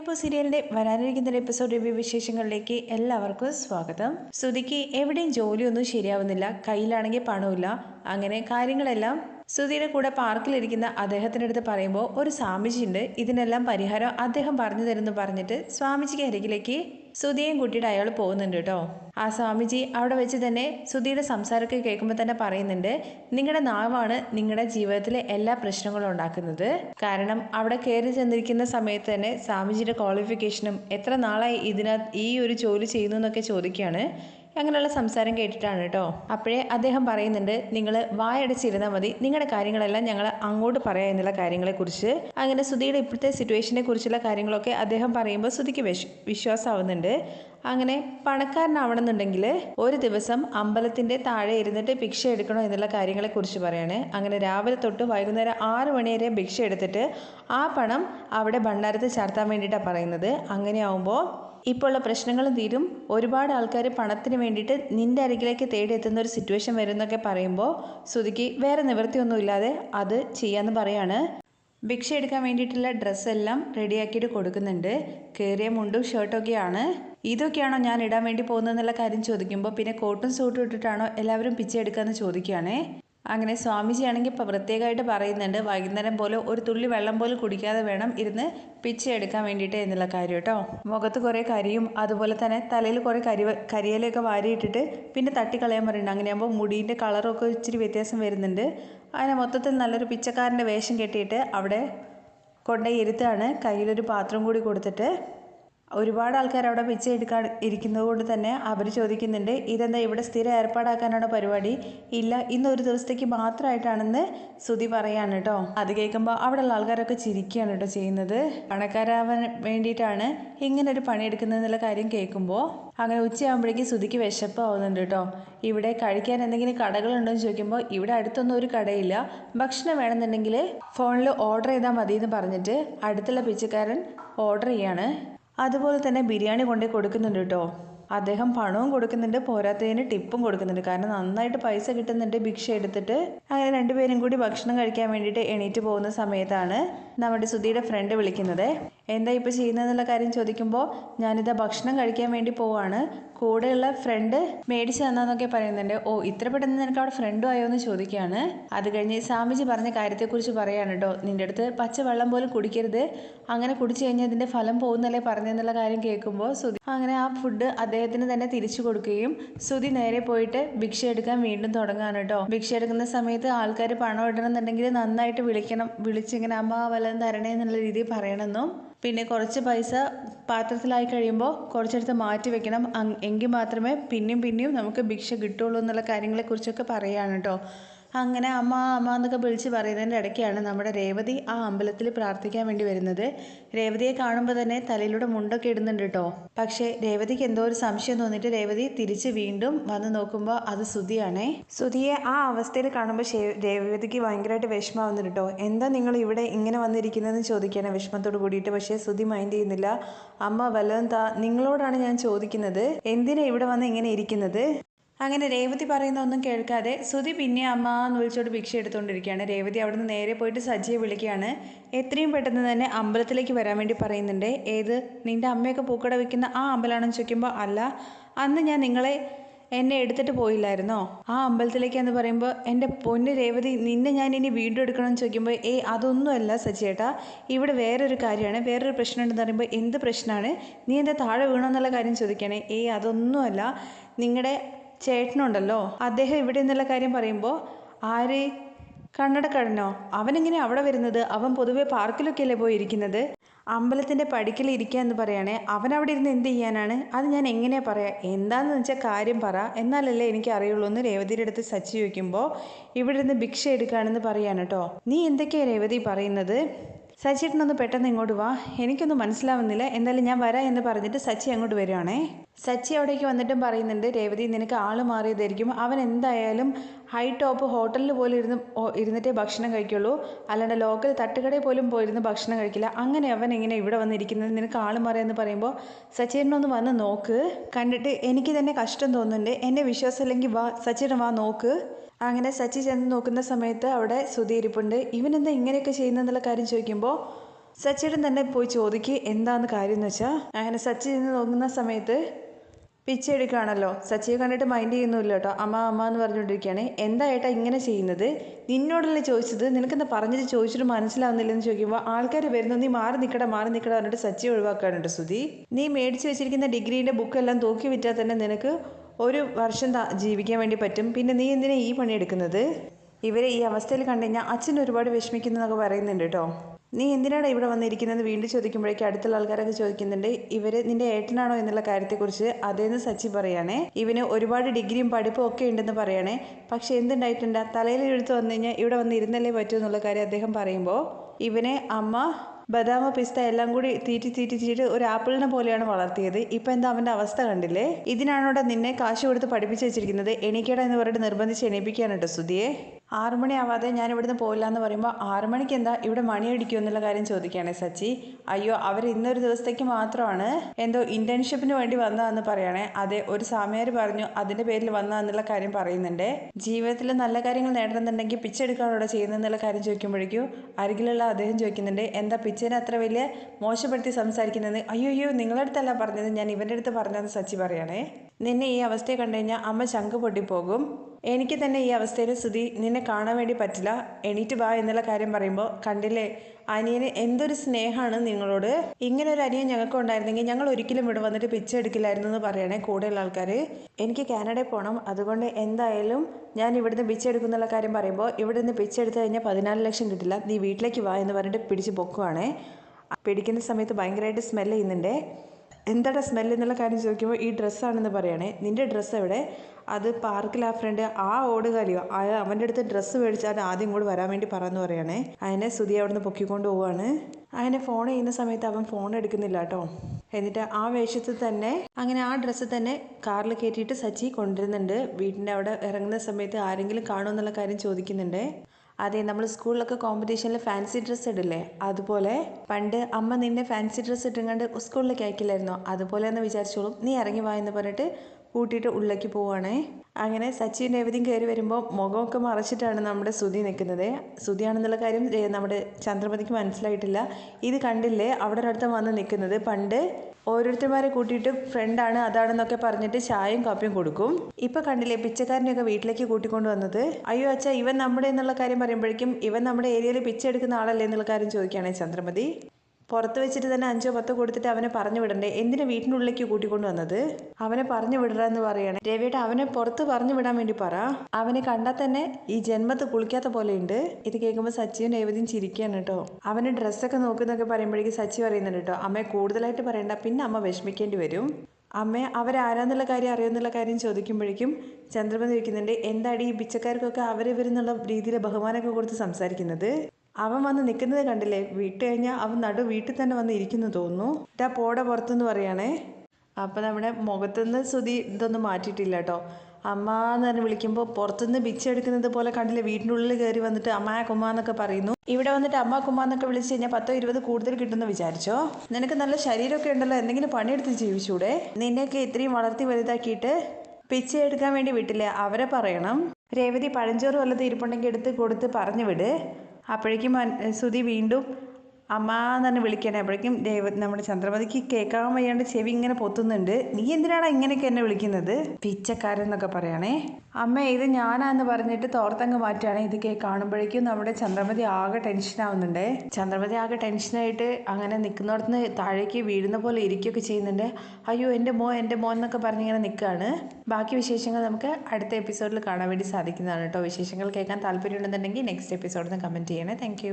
ഇപ്പോൾ സീരിയലിന്റെ വരാനിരിക്കുന്ന എപ്പിസോഡ് റിവ്യൂ വിശേഷങ്ങളിലേക്ക് എല്ലാവർക്കും സ്വാഗതം. ശ്രുതിക്ക് എവിടെയും ജോലിയൊന്നും ശരിയാവുന്നില്ല കയ്യിലാണെങ്കിൽ പണമില്ല അങ്ങനെ കാര്യങ്ങളെല്ലാം സുധിയുടെ കൂടെ പാർക്കിലിരിക്കുന്ന അദ്ദേഹത്തിന്റെ അടുത്ത് പറയുമ്പോൾ ഒരു സ്വാമിജി ഉണ്ട് ഇതിനെല്ലാം പരിഹാരം അദ്ദേഹം പറഞ്ഞു തരുന്നു പറഞ്ഞിട്ട് സ്വാമിജിക്ക് അരികിലേക്ക് സുധിയും കൂട്ടിയിട്ട് അയാൾ പോകുന്നുണ്ട് കേട്ടോ. ആ സ്വാമിജി അവിടെ വെച്ച് തന്നെ സുധിയുടെ സംസാരമൊക്കെ കേൾക്കുമ്പോൾ തന്നെ പറയുന്നുണ്ട് നിങ്ങളുടെ നാവാണ് നിങ്ങളുടെ ജീവിതത്തിലെ എല്ലാ പ്രശ്നങ്ങളും ഉണ്ടാക്കുന്നത്. കാരണം അവിടെ കയറി ചെന്നിരിക്കുന്ന സമയത്ത് തന്നെ സ്വാമിജിയുടെ ക്വാളിഫിക്കേഷനും എത്ര നാളായി ഇതിനകത്ത് ഈ ഒരു ജോലി ചെയ്യുന്നു എന്നൊക്കെ ചോദിക്കുകയാണ്. അങ്ങനെയുള്ള സംസാരം കേട്ടിട്ടാണ് കേട്ടോ. അപ്പോഴേ അദ്ദേഹം പറയുന്നുണ്ട് നിങ്ങൾ വായടച്ചിരുന്നാൽ മതി. നിങ്ങളുടെ കാര്യങ്ങളെല്ലാം ഞങ്ങൾ അങ്ങോട്ട് പറയാം എന്നുള്ള കാര്യങ്ങളെക്കുറിച്ച്. അങ്ങനെ സുധിയുടെ ഇപ്പോഴത്തെ സിറ്റുവേഷനെ കുറിച്ചുള്ള കാര്യങ്ങളൊക്കെ അദ്ദേഹം പറയുമ്പോൾ സുധിക്ക് വിശ്വ വിശ്വാസമാവുന്നുണ്ട് അങ്ങനെ പണക്കാരനാവണമെന്നുണ്ടെങ്കിൽ ഒരു ദിവസം അമ്പലത്തിന്റെ താഴെ ഇരുന്നിട്ട് ഭിക്ഷ എടുക്കണോ എന്നുള്ള കാര്യങ്ങളെക്കുറിച്ച് പറയാണ്. അങ്ങനെ രാവിലെ തൊട്ട് വൈകുന്നേരം ആറ് മണി വരെ ഭിക്ഷ എടുത്തിട്ട് ആ പണം അവിടെ ഭണ്ഡാരത്തിൽ ചേർത്താൻ വേണ്ടിയിട്ടാണ് പറയുന്നത്. അങ്ങനെയാവുമ്പോൾ ഇപ്പോൾ ഉള്ള പ്രശ്നങ്ങളും തീരും. ഒരുപാട് ആൾക്കാർ പണത്തിന് വേണ്ടിയിട്ട് നിന്റെ അരികിലേക്ക് തേടി എത്തുന്ന ഒരു സിറ്റുവേഷൻ വരുന്നൊക്കെ പറയുമ്പോൾ ശ്രുതിക്ക് വേറെ നിവൃത്തിയൊന്നുമില്ലാതെ അത് ചെയ്യാമെന്ന് പറയാണ്. ഭിക്ഷ എടുക്കാൻ വേണ്ടിയിട്ടുള്ള ഡ്രസ്സെല്ലാം റെഡിയാക്കിയിട്ട് കൊടുക്കുന്നുണ്ട്. കയറിയ മുണ്ടും ഷർട്ടൊക്കെയാണ് ഇതൊക്കെയാണോ ഞാൻ ഇടാൻ വേണ്ടി പോകുന്നതെന്നുള്ള കാര്യം ചോദിക്കുമ്പോൾ പിന്നെ കോട്ടും സൂട്ടും ഇട്ടിട്ടാണോ എല്ലാവരും പിച്ച എടുക്കാമെന്ന് ചോദിക്കുകയാണേ. അങ്ങനെ സ്വാമിജി ആണെങ്കിൽ ഇപ്പോൾ പ്രത്യേകമായിട്ട് പറയുന്നുണ്ട് വൈകുന്നേരം പോലെ ഒരു തുള്ളി വെള്ളം പോലും കുടിക്കാതെ വേണം ഇരുന്ന് പിച്ച എടുക്കാൻ വേണ്ടിയിട്ട് എന്നുള്ള കാര്യം കേട്ടോ. മുഖത്ത് കുറേ കരിയും അതുപോലെ തന്നെ തലയിൽ കുറേ കരി കരിയിലൊക്കെ വാരിയിട്ടിട്ട് പിന്നെ തട്ടിക്കളയാൻ പറയുന്നുണ്ട്. അങ്ങനെയാകുമ്പോൾ മുടീന്റെ കളറൊക്കെ ഇച്ചിരി വ്യത്യാസം വരുന്നുണ്ട്. അങ്ങനെ മൊത്തത്തിൽ നല്ലൊരു പിച്ചക്കാരന്റെ വേഷം കെട്ടിയിട്ട് അവിടെ കൊണ്ടുപോയി ഇരുത്താണ് കയ്യിലൊരു പാത്രം കൂടി കൊടുത്തിട്ട് ഒരുപാട് ആൾക്കാർ അവിടെ പിച്ച എടുക്കാൻ ഇരിക്കുന്നത് കൊണ്ട് തന്നെ അവർ ചോദിക്കുന്നുണ്ട് ഇതെന്താ ഇവിടെ സ്ഥിരം ഏർപ്പാടാക്കാനാണോ പരിപാടി? ഇല്ല ഇന്ന് ഒരു ദിവസത്തേക്ക് മാത്രമായിട്ടാണെന്ന് ശ്രുതി പറയാണ് കേട്ടോ അത് കേൾക്കുമ്പോൾ അവിടെയുള്ള ആൾക്കാരൊക്കെ ചിരിക്കുകയാണ് കേട്ടോ ചെയ്യുന്നത്. പണക്കാരാവാൻ വേണ്ടിയിട്ടാണ് ഇങ്ങനെ ഒരു പണിയെടുക്കുന്നതെന്നുള്ള കാര്യം കേൾക്കുമ്പോൾ അങ്ങനെ ഉച്ചയാകുമ്പോഴേക്കും ശ്രുതിക്ക് വിശപ്പ് ആവുന്നുണ്ട് കേട്ടോ ഇവിടെ കഴിക്കാൻ എന്തെങ്കിലും കടകളുണ്ടോ? എന്ന് ചോദിക്കുമ്പോൾ ഇവിടെ അടുത്തൊന്നും ഒരു കടയില്ല. ഭക്ഷണം വേണമെന്നുണ്ടെങ്കിൽ ഫോണിൽ ഓർഡർ ചെയ്താൽ മതി എന്ന് പറഞ്ഞിട്ട് അടുത്തുള്ള പിച്ചക്കാരൻ ഓർഡർ ചെയ്യാണ്. അതുപോലെ തന്നെ ബിരിയാണി കൊണ്ടേ കൊടുക്കുന്നുണ്ട് കേട്ടോ. അദ്ദേഹം പണവും കൊടുക്കുന്നുണ്ട് പോരാത്തതിന് ടിപ്പും കൊടുക്കുന്നുണ്ട്. കാരണം നന്നായിട്ട് പൈസ കിട്ടുന്നുണ്ട് ഭിക്ഷ എടുത്തിട്ട്. അങ്ങനെ രണ്ടുപേരും കൂടി ഭക്ഷണം കഴിക്കാൻ വേണ്ടിയിട്ട് എണീറ്റ് പോകുന്ന സമയത്താണ് നമ്മുടെ സുധിയുടെ ഫ്രണ്ട് വിളിക്കുന്നത്. എന്താ ഇപ്പോൾ ചെയ്യുന്നതെന്നുള്ള കാര്യം ചോദിക്കുമ്പോൾ ഞാനിതാ ഭക്ഷണം കഴിക്കാൻ വേണ്ടി പോവാണ്. കൂടെയുള്ള ഫ്രണ്ട് മേടിച്ചു തന്നാന്നൊക്കെ പറയുന്നുണ്ട്. ഓ ഇത്ര പെട്ടെന്ന് നിനക്ക് അവിടെ ഫ്രണ്ടും ആയോ എന്ന് ചോദിക്കുകയാണ്. അത് കഴിഞ്ഞ് സ്വാമിജി പറഞ്ഞ കാര്യത്തെക്കുറിച്ച് പറയാണ് കേട്ടോ നിന്റെ അടുത്ത് പച്ച വെള്ളം പോലും കുടിക്കരുത്. അങ്ങനെ കുടിച്ചു കഴിഞ്ഞാൽ ഇതിന്റെ ഫലം പോകുന്നല്ലേ പറഞ്ഞെന്നുള്ള കാര്യം കേൾക്കുമ്പോൾ സുധി അങ്ങനെ ആ ഫുഡ് അദ്ദേഹത്തിന് തന്നെ തിരിച്ചു കൊടുക്കുകയും സുധി നേരെ പോയിട്ട് ഭിക്ഷ എടുക്കാൻ വീണ്ടും തുടങ്ങാണ് കേട്ടോ ഭിക്ഷ എടുക്കുന്ന സമയത്ത് ആൾക്കാർ പണം ഇടണമെന്നുണ്ടെങ്കിൽ നന്നായിട്ട് വിളിക്കണം. വിളിച്ചിങ്ങനെ അമ്മ വല്ലതും തരണേ എന്നുള്ള രീതിയിൽ പറയണമെന്നും പിന്നെ കുറച്ച് പൈസ പാത്രത്തിലായി കഴിയുമ്പോൾ കുറച്ചെടുത്ത് മാറ്റി വെക്കണം. എങ്കിൽ മാത്രമേ പിന്നെയും പിന്നെയും നമുക്ക് ഭിക്ഷ കിട്ടുകയുള്ളൂ എന്നുള്ള കാര്യങ്ങളെക്കുറിച്ചൊക്കെ പറയുകയാണ് കേട്ടോ അങ്ങനെ അമ്മ അമ്മ എന്നൊക്കെ വിളിച്ച് പറയുന്നതിന്റെ ഇടയ്ക്കാണ് നമ്മുടെ രേവതി ആ അമ്പലത്തിൽ പ്രാർത്ഥിക്കാൻ വേണ്ടി വരുന്നത്. രേവതിയെ കാണുമ്പോൾ തന്നെ തലയിലൂടെ മുണ്ടൊക്കെ ഇടുന്നുണ്ട് കേട്ടോ പക്ഷേ രേവതിക്ക് എന്തോ ഒരു സംശയം തോന്നിയിട്ട് രേവതി തിരിച്ച് വീണ്ടും വന്ന് നോക്കുമ്പോൾ അത് സുതിയാണേ സുതിയെ ആ അവസ്ഥയിൽ കാണുമ്പോൾ രേവതിക്ക് ഭയങ്കരമായിട്ട് വിഷമാവുന്നു കേട്ടോ എന്താ നിങ്ങൾ ഇവിടെ ഇങ്ങനെ വന്നിരിക്കുന്നതെന്ന് ചോദിക്കുകയാണ് വിഷമത്തോട് കൂടിയിട്ട്. പക്ഷേ സുതി മൈൻഡ് ചെയ്യുന്നില്ല. അമ്മ വല്ലതും താ നിങ്ങളോടാണ് ഞാൻ ചോദിക്കുന്നത്. എന്തിനാ ഇവിടെ വന്ന് ഇങ്ങനെ ഇരിക്കുന്നത്? അങ്ങനെ രേവതി പറയുന്ന ഒന്നും കേൾക്കാതെ സുധി പിന്നെ അമ്മ എന്ന് വിളിച്ചോട്ട് ഭിക്ഷ എടുത്തുകൊണ്ടിരിക്കുകയാണ് രേവതി അവിടുന്ന് നേരെ പോയിട്ട് സജിയെ വിളിക്കുകയാണ്. എത്രയും പെട്ടെന്ന് തന്നെ അമ്പലത്തിലേക്ക് വരാൻ വേണ്ടി പറയുന്നുണ്ട്. ഏത്? നിന്റെ അമ്മയൊക്കെ പൂക്കട വയ്ക്കുന്ന ആ അമ്പലമാണെന്ന് ചോദിക്കുമ്പോൾ അല്ല അന്ന് ഞാൻ നിങ്ങളെ എന്നെ എടുത്തിട്ട് പോയില്ലായിരുന്നോ? ആ അമ്പലത്തിലേക്ക് എന്ന് പറയുമ്പോൾ എന്റെ പൊന്ന് രേവതി നിന്നെ ഞാൻ ഇനി വീണ്ടും എടുക്കണമെന്ന് ചോദിക്കുമ്പോൾ ഏയ് അതൊന്നുമല്ല സച്ചിയേട്ടാ ഇവിടെ വേറൊരു കാര്യമാണ്. വേറൊരു പ്രശ്നമുണ്ടെന്ന് പറയുമ്പോൾ എന്ത് പ്രശ്നമാണ്? നീ എന്റെ താഴെ വീണമെന്നുള്ള കാര്യം ചോദിക്കണേ ഏ അതൊന്നുമല്ല. നിങ്ങളുടെ ചേട്ടനുണ്ടല്ലോ. അദ്ദേഹം ഇവിടെ എന്നുള്ള കാര്യം പറയുമ്പോൾ ആര്? കണ്ണടക്കടനോ അവനെങ്ങനെ അവിടെ വരുന്നത്? അവൻ പൊതുവെ പാർക്കിലൊക്കെയല്ലേ പോയി ഇരിക്കുന്നത് അമ്പലത്തിന്റെ പടിക്കൽ ഇരിക്കുക എന്ന് പറയണേ അവൻ അവിടെ ഇരുന്ന് എന്ത് ചെയ്യാനാണ്? അത് ഞാൻ എങ്ങനെയാ പറയാ? എന്താണെന്ന് വെച്ചാൽ കാര്യം പറ. എന്നാലല്ലേ എനിക്ക് അറിയുള്ളൂ. എന്ന് രേവതിയുടെ അടുത്ത് സച്ചി ചോദിക്കുമ്പോൾ ഇവിടെ ഇരുന്ന് ഭിക്ഷ എടുക്കുകയാണെന്ന് പറയാണ് കേട്ടോ നീ എന്തൊക്കെയാണ് രേവതി പറയുന്നത്? സച്ചിട്ടനൊന്ന് പെട്ടെന്ന് ഇങ്ങോട്ട് വാ. എനിക്കൊന്നും മനസ്സിലാവുന്നില്ല. എന്തായാലും ഞാൻ വരാം എന്ന് പറഞ്ഞിട്ട് സച്ചി അങ്ങോട്ട് വരുവാണേ. സച്ചി അവിടേക്ക് വന്നിട്ടും പറയുന്നുണ്ട് രേവതി നിനക്ക് ആൾ മാറിയതായിരിക്കും. അവൻ എന്തായാലും ഹൈ ടോപ്പ് ഹോട്ടലിൽ പോലും ഇരുന്ന് ഇരുന്നിട്ടേ ഭക്ഷണം കഴിക്കുള്ളൂ. അല്ലാണ്ട് ലോക്കൽ തട്ടുകടയിൽ പോലും പോയിരുന്ന് ഭക്ഷണം കഴിക്കില്ല. അങ്ങനെ അവൻ ഇങ്ങനെ ഇവിടെ വന്നിരിക്കുന്നത്? നിനക്ക് ആൾ മാറിയെന്ന് പറയുമ്പോൾ സച്ചിനൊന്ന് വന്ന് നോക്ക്. കണ്ടിട്ട് എനിക്ക് തന്നെ കഷ്ടം തോന്നുന്നുണ്ട്. എന്നെ വിശ്വാസമില്ലെങ്കിൽ വാ സച്ചേട്ടൻ വാ നോക്ക്. അങ്ങനെ സച്ചി ചെന്ന് നോക്കുന്ന സമയത്ത് അവിടെ സുധി ഇരിപ്പുണ്ട്. ഇവനെന്താ ഇങ്ങനെയൊക്കെ ചെയ്യുന്നതെന്നുള്ള കാര്യം ചോദിക്കുമ്പോൾ സച്ചിയുടെ തന്നെ പോയി ചോദിക്കുക എന്താന്ന് കാര്യം എന്ന് വെച്ചാൽ അങ്ങനെ സച്ചി ചെന്ന് നോക്കുന്ന സമയത്ത് പിച്ച എടുക്കുകയാണല്ലോ. സച്ചിയെ കണ്ടിട്ട് മൈൻഡ് ചെയ്യുന്നില്ല കേട്ടോ. അമ്മ അമ്മ എന്ന് പറഞ്ഞുകൊണ്ടിരിക്കുകയാണ്. എന്താ ഏട്ടാ ഇങ്ങനെ ചെയ്യുന്നത്? നിന്നോടല്ലേ ചോദിച്ചത്? നിനക്കെന്താ പറഞ്ഞിട്ട് ചോദിച്ചിട്ട് മനസ്സിലാവുന്നില്ലെന്ന് ചോദിക്കുമ്പോൾ ആൾക്കാർ വരുന്നു. നീ മാറി നിൽക്കട മാറി നിൽക്കട പറഞ്ഞിട്ട് സച്ചി ഒഴിവാക്കാനുണ്ട് സുധി നീ മേടിച്ച് വെച്ചിരിക്കുന്ന ഡിഗ്രീന്റെ ബുക്കെല്ലാം തൂക്കി വിറ്റാൽ തന്നെ നിനക്ക് ഒരു വർഷം ജീവിക്കാൻ വേണ്ടി പറ്റും. പിന്നെ നീ എന്തിനാ ഈ പണിയെടുക്കുന്നത് ഇവരെ ഈ അവസ്ഥയിൽ കണ്ടു കഴിഞ്ഞാൽ അച്ഛൻ ഒരുപാട് വിഷമിക്കുന്നതൊക്കെ പറയുന്നുണ്ട് കേട്ടോ നീ എന്തിനാണ് ഇവിടെ വന്നിരിക്കുന്നത്? വീണ്ടും ചോദിക്കുമ്പോഴേക്കും അടുത്തുള്ള ആൾക്കാരൊക്കെ ചോദിക്കുന്നുണ്ട്. ഇവർ നിന്റെ ഏട്ടനാണോ എന്നുള്ള കാര്യത്തെക്കുറിച്ച് അതേന്ന് സച്ചി പറയുകയാണേ ഇവന് ഒരുപാട് ഡിഗ്രിയും പഠിപ്പും ഒക്കെ ഉണ്ടെന്ന് പറയണേ. പക്ഷെ എന്തുണ്ടായിട്ടുണ്ട്? തലയിൽ എടുത്ത് വന്നു കഴിഞ്ഞാൽ ഇവിടെ വന്ന് ഇരുന്നല്ലേ പറ്റൂ എന്നുള്ള കാര്യം അദ്ദേഹം പറയുമ്പോൾ ഇവനെ അമ്മ ബദാമ പിസ്ത എല്ലാം കൂടി തീറ്റി തീറ്റി തീറ്റി ഒരു ആപ്പിളിനെ പോലെയാണ് വളർത്തിയത്. ഇപ്പം എന്താ അവന്റെ അവസ്ഥ കണ്ടില്ലേ? ഇതിനാണോടെ നിന്നെ കാശ് കൊടുത്ത് പഠിപ്പിച്ചു വെച്ചിരിക്കുന്നത്? എണീക്കട എന്ന് പറഞ്ഞിട്ട് നിർബന്ധിച്ച് എണീപ്പിക്കാനുണ്ടോ സ്തുതിയെ ആറുമണി ആവാതെ ഞാൻ ഇവിടുന്ന് പോയില്ല എന്ന് പറയുമ്പോൾ ആറു മണിക്ക് എന്താ ഇവിടെ മണി മണിയടിക്കും എന്നുള്ള കാര്യം ചോദിക്കുകയാണ് സച്ചി. അയ്യോ അവർ ഇന്നൊരു ദിവസത്തേക്ക് മാത്രമാണ് എന്തോ ഇന്റേൺഷിപ്പിന് വേണ്ടി വന്നതെന്ന് പറയണേ. അതെ ഒരു സാമ്യാർ പറഞ്ഞു അതിന്റെ പേരിൽ വന്നതെന്നുള്ള കാര്യം പറയുന്നുണ്ട്. ജീവിതത്തിൽ നല്ല കാര്യങ്ങൾ നേടണമെന്നുണ്ടെങ്കിൽ പിച്ചെടുക്കാണോ ചെയ്യുന്നതെന്നുള്ള കാര്യം ചോദിക്കുമ്പോഴേക്കും അരികിലുള്ള അദ്ദേഹം ചോദിക്കുന്നുണ്ട് എന്താ പിച്ചേനെ അത്ര വലിയ മോശപ്പെടുത്തി സംസാരിക്കുന്നത് അയ്യോ അയ്യോ നിങ്ങളുടെ അടുത്തല്ല പറഞ്ഞത് ഞാൻ ഇവന്റെ അടുത്ത് പറഞ്ഞതെന്ന് സച്ചി പറയണേ. നിന്നെ ഈ അവസ്ഥയെ കണ്ടു കഴിഞ്ഞാൽ അമ്മ ചങ്ക് പൊട്ടിപ്പോകും. എനിക്ക് തന്നെ ഈ അവസ്ഥയിൽ സുധി നിന്നെ കാണാൻ വേണ്ടി പറ്റില്ല. എണീറ്റ് വാ എന്നുള്ള കാര്യം പറയുമ്പോൾ കണ്ടില്ലേ? അനിയന് എന്തൊരു സ്നേഹമാണ് നിങ്ങളോട്. ഇങ്ങനെ ഒരു അനിയൻ ഞങ്ങൾക്ക് ഉണ്ടായിരുന്നെങ്കിൽ ഞങ്ങൾ ഒരിക്കലും ഇവിടെ വന്നിട്ട് പിച്ച എടുക്കില്ലായിരുന്നു എന്ന് പറയണേ കൂടെയുള്ള ആൾക്കാർ എനിക്ക് കാനഡയിൽ പോകണം അതുകൊണ്ട് എന്തായാലും ഞാൻ ഇവിടുന്ന് പിച്ച എടുക്കുന്നുള്ള കാര്യം പറയുമ്പോൾ ഇവിടുന്ന് പിച്ച എടുത്തു കഴിഞ്ഞാൽ പതിനാല് ലക്ഷം കിട്ടില്ല. നീ വീട്ടിലേക്ക് വാ എന്ന് പറഞ്ഞിട്ട് പിടിച്ച് പൊക്കുവാണേ. പിടിക്കുന്ന സമയത്ത് ഭയങ്കരമായിട്ട് സ്മെല്ല് ചെയ്യുന്നുണ്ടേ. എന്താടാ സ്മെല്ല് എന്നുള്ള കാര്യം ചോദിക്കുമ്പോൾ ഈ ഡ്രസ്സാണെന്ന് പറയണേ. നിന്റെ ഡ്രസ്സ് എവിടെ? അത് പാർക്കിൽ ആ ഫ്രണ്ട് ആ ഓടുകാലിയോ ആ അവന്റെ അടുത്ത് ഡ്രസ്സ് മേടിച്ചാൽ ആദ്യം ഇങ്ങോട്ട് വരാൻ വേണ്ടി പറഞ്ഞു പറയണേ. അതിനെ സുതി അവിടുന്ന് പൊക്കിക്കൊണ്ട് പോവാണ്. അതിനെ ഫോൺ ചെയ്യുന്ന സമയത്ത് അവൻ ഫോൺ എടുക്കുന്നില്ല കേട്ടോ. എന്നിട്ട് ആ വേഷത്തിൽ തന്നെ അങ്ങനെ ആ ഡ്രസ്സ് തന്നെ കാറിൽ കയറ്റിയിട്ട് സച്ചി കൊണ്ടുവരുന്നുണ്ട്. വീടിന്റെ അവിടെ ഇറങ്ങുന്ന സമയത്ത് ആരെങ്കിലും കാണുമെന്നുള്ള കാര്യം ചോദിക്കുന്നുണ്ട്. അതെ നമ്മൾ സ്കൂളിലൊക്കെ കോമ്പറ്റീഷനിൽ ഫാൻസി ഡ്രസ്സ് ഇടില്ലേ? അതുപോലെ പണ്ട് അമ്മ നിന്നെ ഫാൻസി ഡ്രസ്സ് ഇട്ടുകൊണ്ട് സ്കൂളിലേക്ക് അയക്കില്ലായിരുന്നോ അതുപോലെ എന്ന് വിചാരിച്ചോളും. നീ ഇറങ്ങി വാ എന്ന് പറഞ്ഞിട്ട് കൂട്ടിയിട്ട് ഉള്ളിലേക്ക് പോവുകയാണേ. അങ്ങനെ സച്ചിൻ രേവതിയും കയറി വരുമ്പോൾ മുഖമൊക്കെ മറച്ചിട്ടാണ് നമ്മുടെ ശ്രുതി നിൽക്കുന്നത്. ശ്രുതിയാണെന്നുള്ള കാര്യം നമ്മുടെ ചന്ദ്രമതിക്ക് മനസ്സിലായിട്ടില്ല. ഇത് കണ്ടില്ലേ? അവിടെ ഒരിടത്ത് വന്ന് നിൽക്കുന്നത്. പണ്ട് ഓരോരുത്തന്മാരെ കൂട്ടിയിട്ട് ഫ്രണ്ടാണ് അതാണെന്നൊക്കെ പറഞ്ഞിട്ട് ചായയും കാപ്പിയും കൊടുക്കും. ഇപ്പം കണ്ടില്ലേ പിച്ചക്കാരനെയൊക്കെ വീട്ടിലേക്ക് കൂട്ടിക്കൊണ്ട് വന്നത്? അയ്യോ അച്ഛാ ഇവൻ നമ്മുടെ എന്നുള്ള കാര്യം പറയുമ്പോഴേക്കും ഇവൻ നമ്മുടെ ഏരിയയിൽ പിച്ചെടുക്കുന്ന ആളല്ലേ എന്നുള്ള കാര്യം ചോദിക്കുകയാണ് ചന്ദ്രമതി. പുറത്ത് വെച്ചിട്ട് തന്നെ അഞ്ചോ പത്തോ കൊടുത്തിട്ട് അവനെ പറഞ്ഞു വിടണ്ടേ? എന്തിനാ വീട്ടിനുള്ളിലേക്ക് കൂട്ടിക്കൊണ്ടു വന്നത്? അവനെ പറഞ്ഞു വിടറ എന്ന് പറയണേ. രവിയുടെ അവനെ പുറത്ത് പറഞ്ഞു വിടാൻ വേണ്ടി പറ. അവനെ കണ്ടാൽ തന്നെ ഈ ജന്മത്ത് കുളിക്കാത്ത പോലെ ഉണ്ട് ഇത് കേൾക്കുമ്പോൾ സച്ചിയും രേവതിയും ചിരിക്കുകയാണ് കേട്ടോ. അവന് ഡ്രസ്സൊക്കെ നോക്കുന്നൊക്കെ പറയുമ്പോഴേക്കും സച്ചി പറയുന്നുണ്ട് കേട്ടോ. അമ്മയെ കൂടുതലായിട്ട് പറയണ്ട പിന്നെ അമ്മ വിഷമിക്കേണ്ടി വരും. അമ്മ അവരാരാന്നുള്ള കാര്യം അറിയുന്നുള്ള കാര്യം ചോദിക്കുമ്പോഴേക്കും ചന്ദ്രമതി ചോദിക്കുന്നുണ്ട് എന്താടി ഈ പിച്ചക്കാർക്കൊക്കെ അവരിവരെന്നുള്ള രീതിയിൽ ബഹുമാനമൊക്കെ കൊടുത്ത് സംസാരിക്കുന്നത്? അവൻ വന്ന് നിൽക്കുന്നത് കണ്ടില്ലേ? വീട്ട് കഴിഞ്ഞാൽ അവൻ നടു വീട്ടിൽ തന്നെ വന്ന് ഇരിക്കുന്നു തോന്നുന്നു. ഇതാ പോടെ പുറത്തുനിന്ന് പറയണേ. അപ്പം നമ്മുടെ മുഖത്തുനിന്ന് ശ്രുതി ഇതൊന്നും മാറ്റിയിട്ടില്ല കേട്ടോ. അമ്മ എന്ന് പറഞ്ഞ് വിളിക്കുമ്പോൾ പുറത്തുനിന്ന് ബിച്ചെടുക്കുന്നത് പോലെ കണ്ടില്ലേ? വീടിന്റെ ഉള്ളിൽ കയറി വന്നിട്ട് അമ്മ കുമ്മ എന്നൊക്കെ പറയുന്നു. ഇവിടെ വന്നിട്ട് അമ്മ കുമ്മ എന്നൊക്കെ വിളിച്ച് കഴിഞ്ഞാൽ പത്തോ ഇരുപത് കൂടുതൽ കിട്ടുമെന്ന് വിചാരിച്ചോ? നിനക്ക് നല്ല ശരീരമൊക്കെ ഉണ്ടല്ലോ. എന്തെങ്കിലും പണിയെടുത്ത് ജീവിച്ചൂടെ? നിന്നെയൊക്കെ ഇത്രയും വളർത്തി വലുതാക്കിയിട്ട് പിച്ച എടുക്കാൻ വേണ്ടി വിട്ടില്ലേ? അവരെ പറയണം. രേവതി പഴഞ്ചോറ് വല്ലതും ഇരിപ്പുണ്ടെങ്കിൽ എടുത്ത് കൊടുത്ത് പറഞ്ഞു വിട്. അപ്പോഴേക്കും സുധി വീണ്ടും അമ്മ എന്ന് തന്നെ വിളിക്കണേ. അപ്പോഴേക്കും ദേവ നമ്മുടെ ചന്ദ്രമതിക്ക് കേൾക്കാൻ വയ്യാണ്ട് ചെവി ഇങ്ങനെ പൊത്തുന്നുണ്ട്. നീ എന്തിനാണ് ഇങ്ങനെയൊക്കെ എന്നെ വിളിക്കുന്നത്? പിച്ചക്കാരൻ എന്നൊക്കെ പറയണേ. അമ്മ ഇത് ഞാനാന്ന് പറഞ്ഞിട്ട് തോർത്തങ്ങ് മാറ്റുകയാണ്. ഇത് കാണുമ്പോഴേക്കും നമ്മുടെ ചന്ദ്രമതി ആകെ ടെൻഷനാവുന്നുണ്ട് ചന്ദ്രപതി ആകെ ടെൻഷനായിട്ട് അങ്ങനെ നിൽക്കുന്നിടത്തുനിന്ന് താഴേക്ക് വീഴുന്ന പോലെ ഇരിക്കുകയൊക്കെ ചെയ്യുന്നുണ്ട്. അയ്യോ എന്റെ മോ എന്റെ മോൻ എന്നൊക്കെ പറഞ്ഞിങ്ങനെ നിൽക്കുകയാണ്. ബാക്കി വിശേഷങ്ങൾ നമുക്ക് അടുത്ത എപ്പിസോഡിൽ കാണാൻ വേണ്ടി സാധിക്കുന്നതാണ് കേട്ടോ. വിശേഷങ്ങൾ കേൾക്കാൻ താല്പര്യമുണ്ടെന്നുണ്ടെങ്കിൽ നെക്സ്റ്റ് എപ്പിസോഡിൽ നിന്ന് കമന്റ് ചെയ്യണേ. താങ്ക്